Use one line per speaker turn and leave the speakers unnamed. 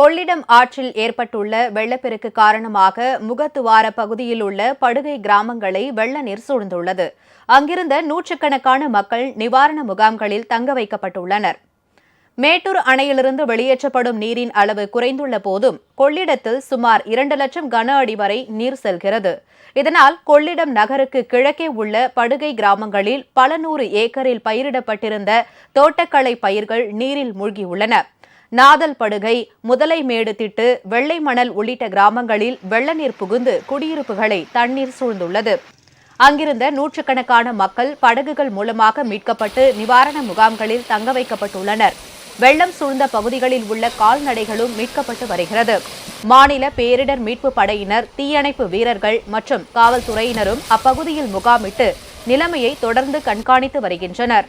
கொள்ளிடம் ஆற்றில் ஏற்பட்டுள்ள வெள்ளப்பெருக்கு காரணமாக முகத்துவார பகுதியில் உள்ள படுகை கிராமங்களை வெள்ள நீர் சூழ்ந்துள்ளது. அங்கிருந்த நூற்றுக்கணக்கான மக்கள் நிவாரண முகாம்களில் தங்க வைக்கப்பட்டுள்ளனர். மேட்டூர் அணையிலிருந்து வெளியேற்றப்படும் நீரின் அளவு குறைந்துள்ள போதும் கொள்ளிடத்தில் சுமார் இரண்டு லட்சம் கன அடி வரை நீர் செல்கிறது. இதனால் கொள்ளிடம் நகருக்கு கிழக்கே உள்ள படுகை கிராமங்களில் பல நூறு ஏக்கரில் பயிரிடப்பட்டிருந்த தோட்டக்கலை பயிர்கள் நீரில் மூழ்கியுள்ளன. நாதல் படுகை முதலைமேடு திட்டு வெள்ளை மணல் உள்ளிட்ட கிராமங்களில் வெள்ள நீர் புகுந்து குடியிருப்புகளை தண்ணீர் சூழ்ந்துள்ளது. அங்கிருந்த நூற்றுக்கணக்கான மக்கள் படகுகள் மூலமாக மீட்கப்பட்டு நிவாரண முகாம்களில் தங்க வைக்கப்பட்டுள்ளனர். வெள்ளம் சூழ்ந்த பகுதிகளில் உள்ள கால்நடைகளும் மீட்கப்பட்டு வருகிறது. மாநில பேரிடர் மீட்பு படையினர் தீயணைப்பு வீரர்கள் மற்றும் காவல்துறையினரும் அப்பகுதியில் முகாமிட்டு நிலைமையை தொடர்ந்து கண்காணித்து வருகின்றனர்.